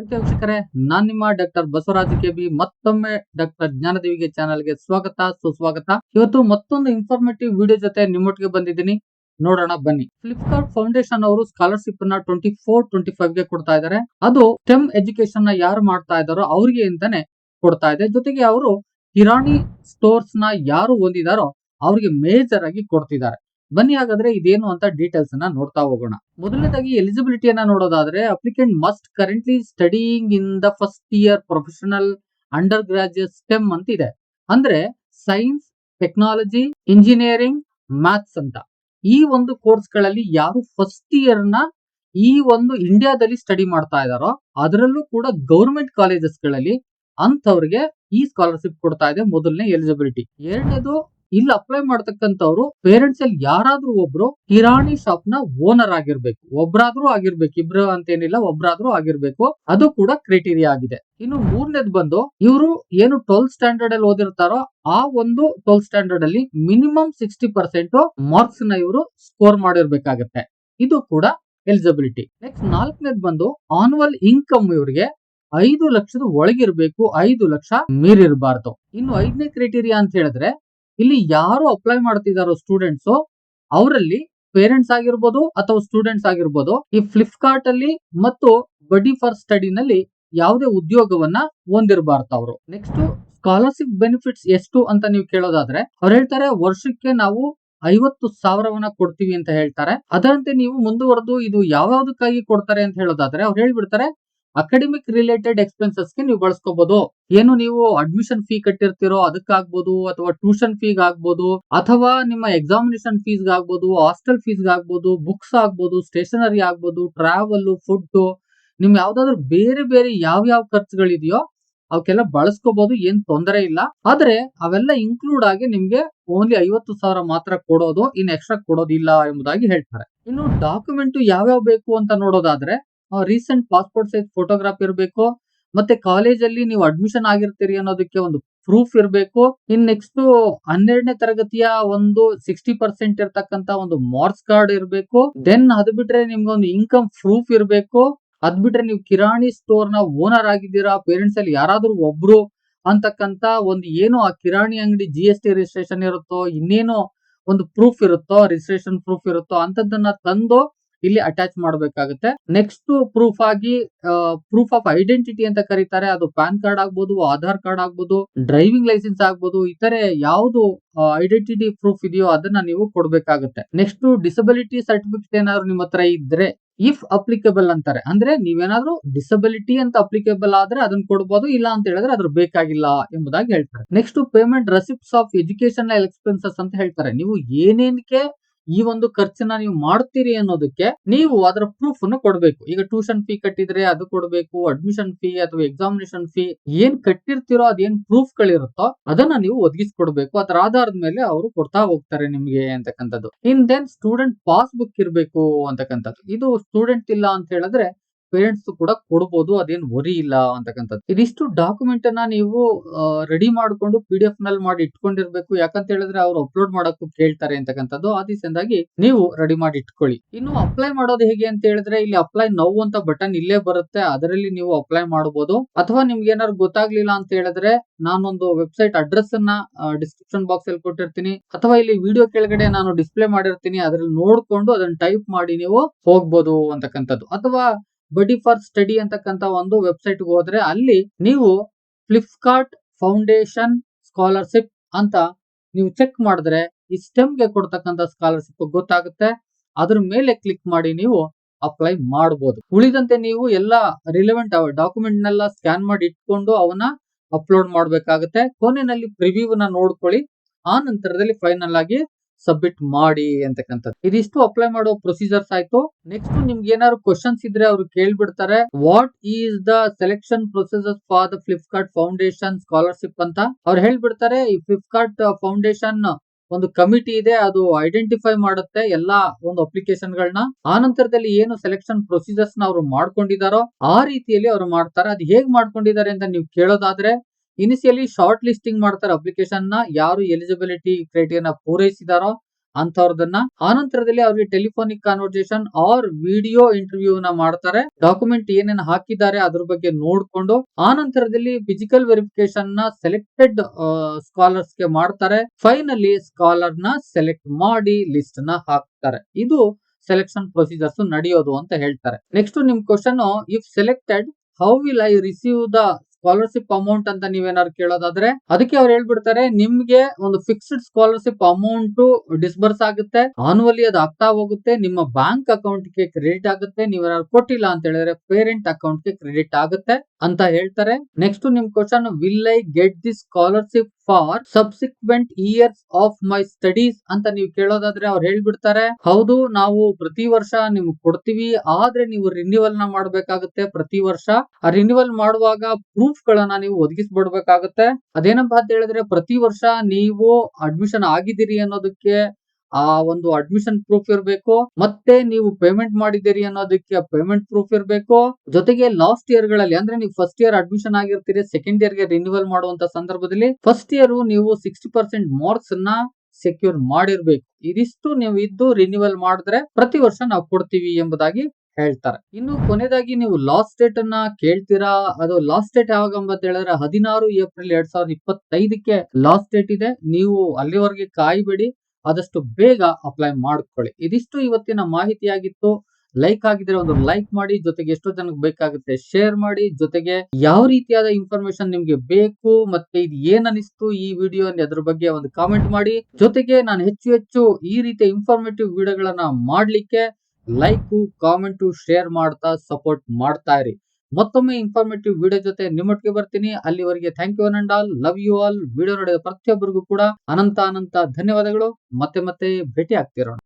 ವೀಕ್ಷಕರೇ, ನಾನ್ ನಿಮ್ಮ ಡಾಕ್ಟರ್ ಬಸವರಾಜ ಕೆ ಬಿ, ಮತ್ತೊಮ್ಮೆ ಡಾಕ್ಟರ್ ಜ್ಞಾನದೇವಿಗೆ ಚಾನಲ್ಗೆ ಸ್ವಾಗತ, ಸುಸ್ವಾಗತ. ಇವತ್ತು ಮತ್ತೊಂದು ಇನ್ಫಾರ್ಮೇಟಿವ್ ವಿಡಿಯೋ ಜೊತೆ ನಿಮ್ಮೊಟ್ಟಿಗೆ ಬಂದಿದ್ದೀನಿ. ನೋಡೋಣ, ಬನ್ನಿ. ಫ್ಲಿಪ್ಕಾರ್ಟ್ ಫೌಂಡೇಶನ್ ಅವರು ಸ್ಕಾಲರ್ಶಿಪ್ನ ಟ್ವೆಂಟಿ ಫೋರ್ ಟ್ವೆಂಟಿ ಫೈವ್ಗೆ ಕೊಡ್ತಾ ಇದ್ದಾರೆ. ಅದು ಸ್ಟೆಮ್ ಎಜುಕೇಶನ್ನ ಯಾರು ಮಾಡ್ತಾ ಇದ್ದಾರೋ ಅವ್ರಿಗೆ ಅಂತಾನೆ ಕೊಡ್ತಾ ಇದೆ. ಜೊತೆಗೆ ಅವರು ಕಿರಾಣಿ ಸ್ಟೋರ್ಸ್ನ ಯಾರು ಹೊಂದಿದಾರೋ ಅವ್ರಿಗೆ ಮೇಜರ್ ಆಗಿ ಕೊಡ್ತಿದ್ದಾರೆ. ಬನ್ನಿ ಹಾಗಾದ್ರೆ ಇದೇನು ಅಂತ ಡೀಟೇಲ್ಸ್ ಅನ್ನ ನೋಡ್ತಾ ಹೋಗೋಣ. ಮೊದಲನೇದಾಗಿ ಎಲಿಜಿಬಿಲಿಟಿಯನ್ನ ನೋಡೋದಾದ್ರೆ applicant must currently studying in the first year professional undergraduate STEM ಅಂತ ಇದೆ. ಅಂದ್ರೆ ಸೈನ್ಸ್ ಟೆಕ್ನಾಲಜಿ ಇಂಜಿನಿಯರಿಂಗ್ ಮ್ಯಾಥ್ಸ್ ಅಂತ. ಈ ಒಂದು ಕೋರ್ಸ್ಗಳಲ್ಲಿ ಯಾರು ಫಸ್ಟ್ ಇಯರ್ನ ಈ ಒಂದು ಇಂಡಿಯಾದಲ್ಲಿ ಸ್ಟಡಿ ಮಾಡ್ತಾ ಇದಾರೋ ಅದರಲ್ಲೂ ಕೂಡ ಗೌರ್ಮೆಂಟ್ ಕಾಲೇಜಸ್ಗಳಲ್ಲಿ ಅಂತವ್ರಿಗೆ ಈ ಸ್ಕಾಲರ್ಶಿಪ್ ಕೊಡ್ತಾ ಇದೆ ಮೊದಲನೇ ಎಲಿಜಿಬಿಲಿಟಿ ಎರಡನೇದು ಇಲ್ಲಿ ಅಪ್ಲೈ ಮಾಡ್ತಕ್ಕಂಥವ್ರು ಪೇರೆಂಟ್ಸ್ ಅಲ್ಲಿ ಯಾರಾದ್ರೂ ಒಬ್ರು ಕಿರಾಣಿ ಶಾಪ್ನ ಓನರ್ ಆಗಿರ್ಬೇಕು. ಒಬ್ರಾದ್ರೂ ಆಗಿರ್ಬೇಕು. ಇಬ್ರು ಅಂತೇನಿಲ್ಲ, ಒಬ್ರಾದ್ರೂ ಆಗಿರ್ಬೇಕು. ಅದು ಕೂಡ ಕ್ರೈಟೀರಿಯಾ ಆಗಿದೆ. ಇನ್ನು ಮೂರನೇದು ಬಂದು ಇವರು ಏನು ಟ್ವೆಲ್ತ್ ಸ್ಟ್ಯಾಂಡರ್ಡ್ ಅಲ್ಲಿ ಓದಿರ್ತಾರೋ ಆ ಒಂದು ಟ್ವೆಲ್ತ್ ಸ್ಟ್ಯಾಂಡರ್ಡ್ ಅಲ್ಲಿ ಮಿನಿಮಮ್ ಸಿಕ್ಸ್ಟಿ ಪರ್ಸೆಂಟ್ ಮಾರ್ಕ್ಸ್ನ ಇವರು ಸ್ಕೋರ್ ಮಾಡಿರ್ಬೇಕಾಗತ್ತೆ. ಇದು ಕೂಡ ಎಲಿಜಿಬಿಲಿಟಿ ನೆಕ್ಸ್ಟ್ ನಾಲ್ಕನೇದು ಬಂದು ಆನ್ಯುವಲ್ ಇನ್ಕಮ್ ಇವರಿಗೆ ಐದು ಲಕ್ಷದ ಒಳಗಿರ್ಬೇಕು, ಐದು ಲಕ್ಷ ಮೀರಿರಬಾರ್ದು. ಇನ್ನು ಐದನೇ ಕ್ರೈಟೀರಿಯಾ ಅಂತ ಹೇಳಿದ್ರೆ ಇಲ್ಲಿ ಯಾರು ಅಪ್ಲೈ ಮಾಡ್ತಿದಾರೋ ಸ್ಟೂಡೆಂಟ್ಸ್ ಅವರಲ್ಲಿ ಪೇರೆಂಟ್ಸ್ ಆಗಿರ್ಬೋದು ಅಥವಾ ಸ್ಟೂಡೆಂಟ್ಸ್ ಆಗಿರ್ಬೋದು, ಈ ಫ್ಲಿಪ್ಕಾರ್ಟ್ ಅಲ್ಲಿ ಮತ್ತು ಬಡಿ ಫಾರ್ ಸ್ಟಡಿ ನಲ್ಲಿ ಯಾವುದೇ ಉದ್ಯೋಗವನ್ನ ಹೊಂದಿರಬಾರ್ದು ಅವರು ನೆಕ್ಸ್ಟ್ ಸ್ಕಾಲರ್ಶಿಪ್ ಬೆನಿಫಿಟ್ಸ್ ಎಷ್ಟು ಅಂತ ನೀವು ಕೇಳೋದಾದ್ರೆ, ಅವ್ರು ಹೇಳ್ತಾರೆ ವರ್ಷಕ್ಕೆ ನಾವು ಐವತ್ತು ಸಾವಿರವನ್ನ ಕೊಡ್ತೀವಿ ಅಂತ ಹೇಳ್ತಾರೆ. ಅದರಂತೆ ನೀವು ಮುಂದುವರೆದು ಇದು ಯಾವ್ದಕ್ಕಾಗಿ ಕೊಡ್ತಾರೆ ಅಂತ ಹೇಳೋದಾದ್ರೆ, ಅವ್ರು ಹೇಳ್ಬಿಡ್ತಾರೆ ಅಕಾಡೆಮಿಕ್ ರಿಲೇಟೆಡ್ ಎಕ್ಸ್ಪೆನ್ಸಸ್ಗೆ ನೀವು ಬಳಸ್ಕೋಬಹುದು ಏನು ನೀವು ಅಡ್ಮಿಷನ್ ಫೀ ಕಟ್ಟಿರ್ತೀರೋ ಅದಕ್ಕಾಗ್ಬೋದು ಅಥವಾ ಟ್ಯೂಷನ್ ಫೀಗ್ ಆಗ್ಬೋದು ಅಥವಾ ನಿಮ್ಮ ಎಕ್ಸಾಮಿನೇಷನ್ ಫೀಸ್ ಆಗ್ಬೋದು ಹಾಸ್ಟೆಲ್ ಫೀಸ್ ಆಗ್ಬೋದು ಬುಕ್ಸ್ ಆಗ್ಬೋದು ಸ್ಟೇಷನರಿ ಆಗ್ಬೋದು ಟ್ರಾವೆಲ್ ಫುಡ್ ನಿಮ್ ಯಾವ್ದಾದ್ರು ಬೇರೆ ಬೇರೆ ಯಾವ ಯಾವ ಖರ್ಚುಗಳಿದೆಯೋ ಅವಕ್ಕೆಲ್ಲ ಬಳಸ್ಕೋಬಹುದು ಏನ್ ತೊಂದರೆ ಇಲ್ಲ. ಆದ್ರೆ ಅವೆಲ್ಲ ಇನ್ಕ್ಲೂಡ್ ಆಗಿ ನಿಮ್ಗೆ ಓನ್ಲಿ ಐವತ್ತು ಸಾವಿರ ಮಾತ್ರ ಕೊಡೋದು, ಇನ್ ಎಕ್ಸ್ಟ್ರಾ ಕೊಡೋದಿಲ್ಲ ಎಂಬುದಾಗಿ ಹೇಳ್ತಾರೆ. ಇನ್ನು ಡಾಕ್ಯುಮೆಂಟ್ ಯಾವ್ಯಾವ ಬೇಕು ಅಂತ ನೋಡೋದಾದ್ರೆ ರೀಸೆಂಟ್ ಪಾಸ್ಪೋರ್ಟ್ ಸೈಜ್ ಫೋಟೋಗ್ರಾಫ್ ಇರಬೇಕು, ಮತ್ತೆ ಕಾಲೇಜಲ್ಲಿ ನೀವು ಅಡ್ಮಿಷನ್ ಆಗಿರ್ತೀರಿ ಅನ್ನೋದಕ್ಕೆ ಒಂದು ಪ್ರೂಫ್ ಇರಬೇಕು. ಇನ್ ನೆಕ್ಸ್ಟ್ ಹನ್ನೆರಡನೇ ತರಗತಿಯ ಒಂದು ಸಿಕ್ಸ್ಟಿ ಪರ್ಸೆಂಟ್ ಇರ್ತಕ್ಕಂತ ಒಂದು ಮಾರ್ಕ್ಸ್ ಕಾರ್ಡ್ ಇರಬೇಕು. ದೆನ್ ಅದು ಬಿಟ್ರೆ ನಿಮ್ಗೆ ಒಂದು ಇನ್ಕಮ್ ಪ್ರೂಫ್ ಇರಬೇಕು. ಅದ್ ಬಿಟ್ರೆ ನೀವು ಕಿರಾಣಿ ಸ್ಟೋರ್ನ ಓನರ್ ಆಗಿದ್ದೀರಾ ಪೇರೆಂಟ್ಸ್ ಅಲ್ಲಿ ಯಾರಾದ್ರೂ ಒಬ್ರು ಅಂತಕ್ಕಂತ ಒಂದು ಏನು ಆ ಕಿರಾಣಿ ಅಂಗಡಿ ಜಿ ಎಸ್ ಟಿ ರಿಜಿಸ್ಟ್ರೇಷನ್ ಇರುತ್ತೋ, ಇನ್ನೇನೋ ಒಂದು ಪ್ರೂಫ್ ಇರುತ್ತೋ ರಿಜಿಸ್ಟ್ರೇಷನ್ ಪ್ರೂಫ್ ಇರುತ್ತೋ ಅಂತದನ್ನ ತಂದು ಇಲ್ಲಿ ಅಟ್ಯಾಚ್ ಮಾಡಬೇಕಾಗುತ್ತೆ. ನೆಕ್ಸ್ಟ್ ಪ್ರೂಫ್ ಆಗಿ ಪ್ರೂಫ್ ಆಫ್ ಐಡೆಂಟಿಟಿ ಅಂತ ಕರೀತಾರೆ. ಅದು ಪ್ಯಾನ್ ಕಾರ್ಡ್ ಆಗ್ಬೋದು, ಆಧಾರ್ ಕಾರ್ಡ್ ಆಗ್ಬೋದು ಡ್ರೈವಿಂಗ್ ಲೈಸೆನ್ಸ್ ಆಗ್ಬೋದು ಇತರೆ ಯಾವುದು ಐಡೆಂಟಿಟಿ ಪ್ರೂಫ್ ಇದೆಯೋ ಅದನ್ನ ನೀವು ಕೊಡ್ಬೇಕಾಗುತ್ತೆ. ನೆಕ್ಸ್ಟ್ ಡಿಸಬಿಲಿಟಿ ಸರ್ಟಿಫಿಕೇಟ್ ಏನಾದ್ರು ನಿಮ್ಮ ಹತ್ರ ಇದ್ರೆ ಇಫ್ ಅಪ್ಲಿಕೇಬಲ್ ಅಂತಾರೆ. ಅಂದ್ರೆ ನೀವೇನಾದ್ರೂ ಡಿಸಬಿಲಿಟಿ ಅಂತ ಅಪ್ಲಿಕೇಬಲ್ ಆದ್ರೆ ಅದನ್ನ ಕೊಡ್ಬೋದು, ಇಲ್ಲ ಅಂತ ಹೇಳಿದ್ರೆ ಅದ್ರ ಬೇಕಾಗಿಲ್ಲ ಎಂಬುದಾಗಿ ಹೇಳ್ತಾರೆ. Next payment receipts of educational expenses ಅಂತ ಹೇಳ್ತಾರೆ. ನೀವು ಏನೇನಕ್ಕೆ ಈ ಒಂದು ಖರ್ಚನ್ನ ನೀವು ಮಾಡ್ತೀರಿ ಅನ್ನೋದಕ್ಕೆ ನೀವು ಅದರ ಪ್ರೂಫ್ ಅನ್ನು ಕೊಡಬೇಕು. ಈಗ ಟ್ಯೂಷನ್ ಫೀ ಕಟ್ಟಿದ್ರೆ ಅದು ಕೊಡಬೇಕು ಅಡ್ಮಿಷನ್ ಫೀ ಅಥವಾ ಎಕ್ಸಾಮಿನೇಷನ್ ಫೀ ಏನ್ ಕಟ್ಟಿರ್ತೀರೋ ಅದೇನ್ ಪ್ರೂಫ್ ಗಳಿರುತ್ತೋ ಅದನ್ನ ನೀವು ಒದಗಿಸ್ಕೊಡ್ಬೇಕು. ಅದರ ಆಧಾರದ ಮೇಲೆ ಅವರು ಕೊಡ್ತಾ ಹೋಗ್ತಾರೆ ನಿಮ್ಗೆ ಅಂತಕ್ಕಂಥದ್ದು. ಇನ್ ದೆನ್ ಸ್ಟೂಡೆಂಟ್ ಪಾಸ್ ಬುಕ್ ಇರಬೇಕು ಅಂತಕ್ಕಂಥದ್ದು. ಇದು ಸ್ಟೂಡೆಂಟ್ ಇಲ್ಲ ಅಂತ ಹೇಳಿದ್ರೆ ಪೇರೆಂಟ್ಸ್ ಕೂಡ ಕೊಡ್ಬೋದು, ಅದೇನ್ ವರಿ ಇಲ್ಲ ಅಂತಕ್ಕಂಥದ್ದು. ಇದಿಷ್ಟು ಡಾಕ್ಯುಮೆಂಟ್ ಅನ್ನ ನೀವು ರೆಡಿ ಮಾಡ್ಕೊಂಡು ಪಿ ನಲ್ಲಿ ಮಾಡಿ ಇಟ್ಕೊಂಡಿರ್ಬೇಕು. ಯಾಕಂತ ಹೇಳಿದ್ರೆ ಅವ್ರು ಅಪ್ಲೋಡ್ ಮಾಡಕ್ಕೂ ಕೇಳ್ತಾರೆ ಅಂತಕ್ಕಂಥದ್ದು. ಆ ದಿವಸದಿಂದಾಗಿ ನೀವು ರೆಡಿ ಮಾಡಿ ಇಟ್ಕೊಳ್ಳಿ. ಇನ್ನು ಅಪ್ಲೈ ಮಾಡೋದು ಹೇಗೆ ಅಂತ ಹೇಳಿದ್ರೆ, ಇಲ್ಲಿ ಅಪ್ಲೈ ನೌ ಅಂತ ಬಟನ್ ಇಲ್ಲೇ ಬರುತ್ತೆ. ಅದರಲ್ಲಿ ನೀವು ಅಪ್ಲೈ ಮಾಡಬಹುದು ಅಥವಾ ನಿಮ್ಗೆ ಏನಾದ್ರು ಗೊತ್ತಾಗ್ಲಿಲ್ಲ ಅಂತ ಹೇಳಿದ್ರೆ, ನಾನೊಂದು ವೆಬ್ಸೈಟ್ ಅಡ್ರೆಸ್ ಅನ್ನ ಡಿಸ್ಕ್ರಿಪ್ಷನ್ ಬಾಕ್ಸ್ ಅಲ್ಲಿ ಕೊಟ್ಟಿರ್ತೀನಿ. ಅಥವಾ ಇಲ್ಲಿ ವಿಡಿಯೋ ಕೆಳಗಡೆ ನಾನು ಡಿಸ್ಪ್ಲೇ ಮಾಡಿರ್ತೀನಿ. ಅದ್ರಲ್ಲಿ ನೋಡ್ಕೊಂಡು ಅದನ್ನ ಟೈಪ್ ಮಾಡಿ ನೀವು ಹೋಗ್ಬೋದು ಅಂತಕ್ಕಂಥದ್ದು. ಅಥವಾ ಬಡಿ ಫಾರ್ ಸ್ಟಡಿ ಅಂತಕ್ಕಂತ ಒಂದು ವೆಬ್ಸೈಟ್ ಹೋದ್ರೆ ಅಲ್ಲಿ ನೀವು ಫ್ಲಿಪ್ಕಾರ್ಟ್ ಫೌಂಡೇಶನ್ ಸ್ಕಾಲರ್ಶಿಪ್ ಅಂತ ನೀವು ಚೆಕ್ ಮಾಡಿದ್ರೆ ಈ ಸ್ಟೆಮ್ಗೆ ಕೊಡ್ತಕ್ಕಂತ ಸ್ಕಾಲರ್ಶಿಪ್ ಗೊತ್ತಾಗುತ್ತೆ. ಅದ್ರ ಮೇಲೆ ಕ್ಲಿಕ್ ಮಾಡಿ ನೀವು ಅಪ್ಲೈ ಮಾಡಬಹುದು ಉಳಿದಂತೆ ನೀವು ಎಲ್ಲ ರಿಲೆವೆಂಟ್ ಡಾಕ್ಯುಮೆಂಟ್ ನೆಲ್ಲ ಸ್ಕ್ಯಾನ್ ಮಾಡಿ ಇಟ್ಕೊಂಡು ಅವನ್ನ ಅಪ್ಲೋಡ್ ಮಾಡಬೇಕಾಗುತ್ತೆ. ಕೊನೆಯಲ್ಲಿ ಪ್ರಿವ್ಯೂ ನ ನೋಡ್ಕೊಳ್ಳಿ. ಆ ನಂತರದಲ್ಲಿ ಫೈನಲ್ ಆಗಿ ಸಬ್ಮಿಟ್ ಮಾಡಿ ಅಂತಕ್ಕಂಥದ್ದು. ಇದಿಷ್ಟು ಅಪ್ಲೈ ಮಾಡೋ ಪ್ರೊಸೀಜರ್ಸ್ ಆಯ್ತು. ನೆಕ್ಸ್ಟ್ ನಿಮ್ಗೆ ಏನಾದ್ರು ಕ್ವಶನ್ಸ್ ಇದ್ರೆ ಅವ್ರು ಕೇಳ್ಬಿಡ್ತಾರೆ. What is the selection procedure for the Flipkart foundation scholarship ಅಂತ ಅವ್ರು ಹೇಳ್ಬಿಡ್ತಾರೆ. ಈ ಫ್ಲಿಪ್ಕಾರ್ಟ್ ಫೌಂಡೇಶನ್ ಒಂದು ಕಮಿಟಿ ಇದೆ. ಅದು ಐಡೆಂಟಿಫೈ ಮಾಡುತ್ತೆ ಎಲ್ಲಾ ಒಂದು ಅಪ್ಲಿಕೇಶನ್ ಗಳನ್ನ. ಆ ನಂತರದಲ್ಲಿ ಏನು ಸೆಲೆಕ್ಷನ್ ಪ್ರೊಸೀಜರ್ಸ್ನ ಅವರು ಮಾಡ್ಕೊಂಡಿದಾರೋ ಆ ರೀತಿಯಲ್ಲಿ ಅವರು ಮಾಡ್ತಾರೆ. ಅದು ಹೇಗ್ ಮಾಡ್ಕೊಂಡಿದ್ದಾರೆ ಅಂತ ನೀವು ಕೇಳೋದಾದ್ರೆ ಇನಿಷಿಯಲಿ ಶಾರ್ಟ್ ಲಿಸ್ಟಿಂಗ್ ಮಾಡ್ತಾರೆ ಅಪ್ಲಿಕೇಶನ್ನ, ಯಾರು ಎಲಿಜಿಬಿಲಿಟಿ ಕ್ರೈಟೀರಿಯಾ ಪೂರೈಸಿದಾರೋ ಅಂತವ್ರದನ್ನ ಆನಂತರದಲ್ಲಿ ಅವ್ರಿಗೆ telephonic conversation or video interview ನ ಮಾಡ್ತಾರೆ. ಡಾಕ್ಯುಮೆಂಟ್ ಏನೇನು ಹಾಕಿದ್ದಾರೆ ಅದ್ರ ಬಗ್ಗೆ ನೋಡ್ಕೊಂಡು, ಆನಂತರದಲ್ಲಿ ಫಿಸಿಕಲ್ ವೆರಿಫಿಕೇಶನ್ನ ಸೆಲೆಕ್ಟೆಡ್ ಸ್ಕಾಲರ್ಸ್ಗೆ ಮಾಡ್ತಾರೆ. ಫೈನಲಿ ಸ್ಕಾಲರ್ನ ಸೆಲೆಕ್ಟ್ ಮಾಡಿ ಲಿಸ್ಟ್ನ ಹಾಕ್ತಾರೆ. ಇದು ಸೆಲೆಕ್ಷನ್ ಪ್ರೊಸೀಜರ್ಸ್ ನಡೆಯೋದು ಅಂತ ಹೇಳ್ತಾರೆ. ನೆಕ್ಸ್ಟ್ ನಿಮ್ question if selected how will I receive the scholarship amount ಅಂತ ನೀವೇನಾದ್ರು ಕೇಳೋದಾದ್ರೆ ಅದಕ್ಕೆ ಅವ್ರು ಹೇಳ್ಬಿಡ್ತಾರೆ, ನಿಮ್ಗೆ ಒಂದು ಫಿಕ್ಸ್ಡ್ ಸ್ಕಾಲರ್ಶಿಪ್ ಅಮೌಂಟ್ ಡಿಸ್ಬರ್ಸ್ ಆಗುತ್ತೆ ಆನ್ವಲಿ ಅದು ಆಗ್ತಾ ಹೋಗುತ್ತೆ, ನಿಮ್ಮ ಬ್ಯಾಂಕ್ ಅಕೌಂಟ್ಗೆ ಕ್ರೆಡಿಟ್ ಆಗುತ್ತೆ, ನೀವೇನಾದ್ರು ಕೊಟ್ಟಿಲ್ಲ ಅಂತ ಹೇಳಿದ್ರೆ ಪೇರೆಂಟ್ ಅಕೌಂಟ್ಗೆ ಕ್ರೆಡಿಟ್ ಆಗುತ್ತೆ ಅಂತ ಹೇಳ್ತಾರೆ. ನೆಕ್ಸ್ಟ್ ನಿಮ್ question will I get the scholarship for subsequent years of my studies ಅಂತ ನೀವು ಕೇಳೋದಾದ್ರೆ ಅವ್ರು ಹೇಳ್ಬಿಡ್ತಾರೆ. ಹೌದು, ನಾವು ಪ್ರತಿ ವರ್ಷ ನಿಮ್ಗೆ ಕೊಡ್ತೀವಿ, ಆದ್ರೆ ನೀವು ರಿನ್ಯೂವಲ್ನ ಮಾಡ್ಬೇಕಾಗುತ್ತೆ ಪ್ರತಿ ವರ್ಷ. ಆ ರಿನ್ಯೂವಲ್ ಮಾಡುವಾಗ ಪ್ರೂಫ್ ಗಳನ್ನ ನೀವು ಒದಗಿಸ್ಬಿಡ್ಬೇಕಾಗುತ್ತೆ. ಅದೇನಪ್ಪ ಅಂತ ಹೇಳಿದ್ರೆ ಪ್ರತಿ ವರ್ಷ ನೀವು ಅಡ್ಮಿಷನ್ ಆಗಿದ್ದೀರಿ ಅನ್ನೋದಕ್ಕೆ ಆ ಒಂದು ಅಡ್ಮಿಷನ್ ಪ್ರೂಫ್ ಇರಬೇಕು. ಮತ್ತೆ ನೀವು ಪೇಮೆಂಟ್ ಮಾಡಿದ್ದೀರಿ ಅನ್ನೋದಕ್ಕೆ ಪೇಮೆಂಟ್ ಪ್ರೂಫ್ ಇರಬೇಕು. ಜೊತೆಗೆ ಲಾಸ್ಟ್ ಇಯರ್ಗಳಲ್ಲಿ, ಅಂದ್ರೆ ನೀವು ಫಸ್ಟ್ ಇಯರ್ ಅಡ್ಮಿಷನ್ ಆಗಿರ್ತೀರಿ ಸೆಕೆಂಡ್ ಇಯರ್ಗೆ ರಿನ್ಯೂವಲ್ ಮಾಡುವಂತ ಸಂದರ್ಭದಲ್ಲಿ ಫಸ್ಟ್ ಇಯರ್ ನೀವು ಸಿಕ್ಸ್ಟಿ ಪರ್ಸೆಂಟ್ ಮಾರ್ಕ್ಸ್ನ ಸೆಕ್ಯೂರ್ ಮಾಡಿರ್ಬೇಕು. ಇದಿಷ್ಟು ನೀವು ಇದ್ದು ರಿನ್ಯೂವಲ್ ಮಾಡಿದ್ರೆ ಪ್ರತಿ ವರ್ಷ ನಾವು ಕೊಡ್ತೀವಿ ಎಂಬುದಾಗಿ ಹೇಳ್ತಾರೆ. ಇನ್ನು ಕೊನೆಯದಾಗಿ ನೀವು ಲಾಸ್ಟ್ ಡೇಟ್ ಅನ್ನ ಕೇಳ್ತೀರಾ? ಅದು ಲಾಸ್ಟ್ ಡೇಟ್ ಯಾವಾಗ ಅಂತ ಹೇಳಿದ್ರೆ ಹದಿನಾರು ಏಪ್ರಿಲ್ ಎರಡ್ ಸಾವಿರದ ಇಪ್ಪತ್ತೈದಕ್ಕೆ ಲಾಸ್ಟ್ ಡೇಟ್ ಇದೆ. ನೀವು ಅಲ್ಲಿವರೆಗೆ ಕಾಯ್ಬೇಡಿ. ಆದಷ್ಟು ಬೇಗ ಅಪ್ಲೈ ಮಾಡ್ಕೊಳ್ಳಿ. ಇದಿಷ್ಟು ಇವತ್ತಿನ ಮಾಹಿತಿಯಾಗಿತ್ತು. ಲೈಕ್ ಆಗಿದ್ರೆ ಒಂದು ಲೈಕ್ ಮಾಡಿ, ಜೊತೆಗೆ ಎಷ್ಟೋ ಜನಕ್ಕೆ ಬೇಕಾಗುತ್ತೆ ಶೇರ್ ಮಾಡಿ, ಜೊತೆಗೆ ಯಾವ ರೀತಿಯಾದ ಇನ್ಫಾರ್ಮೇಶನ್ ನಿಮ್ಗೆ ಬೇಕು ಮತ್ತೆ ಇದು ಏನ್ ಅನಿಸ್ತು ಈ ವಿಡಿಯೋ ಅದ್ರ ಬಗ್ಗೆ ಒಂದು ಕಾಮೆಂಟ್ ಮಾಡಿ. ಜೊತೆಗೆ ನಾನು ಹೆಚ್ಚು ಹೆಚ್ಚು ಈ ರೀತಿಯ ಇನ್ಫಾರ್ಮೇಟಿವ್ ವಿಡಿಯೋಗಳನ್ನ ಮಾಡ್ಲಿಕ್ಕೆ ಲೈಕು ಕಾಮೆಂಟು ಶೇರ್ ಮಾಡ್ತಾ ಸಪೋರ್ಟ್ ಮಾಡ್ತಾ ಇರಿ. ಮತ್ತೊಮ್ಮೆ ಇನ್ಫಾರ್ಮೇಟಿವ್ ವಿಡಿಯೋ ಜೊತೆ ನಿಮ್ಮೊಟ್ಟಿಗೆ ಬರ್ತೀನಿ. ಅಲ್ಲಿವರೆಗೆ thank you and all love you all video ನೋಡಿದ ಪ್ರತಿಯೊಬ್ಬರಿಗೂ ಕೂಡ ಅನಂತ ಅನಂತ ಧನ್ಯವಾದಗಳು. ಮತ್ತೆ ಮತ್ತೆ ಭೇಟಿ ಆಗ್ತಿರೋಣ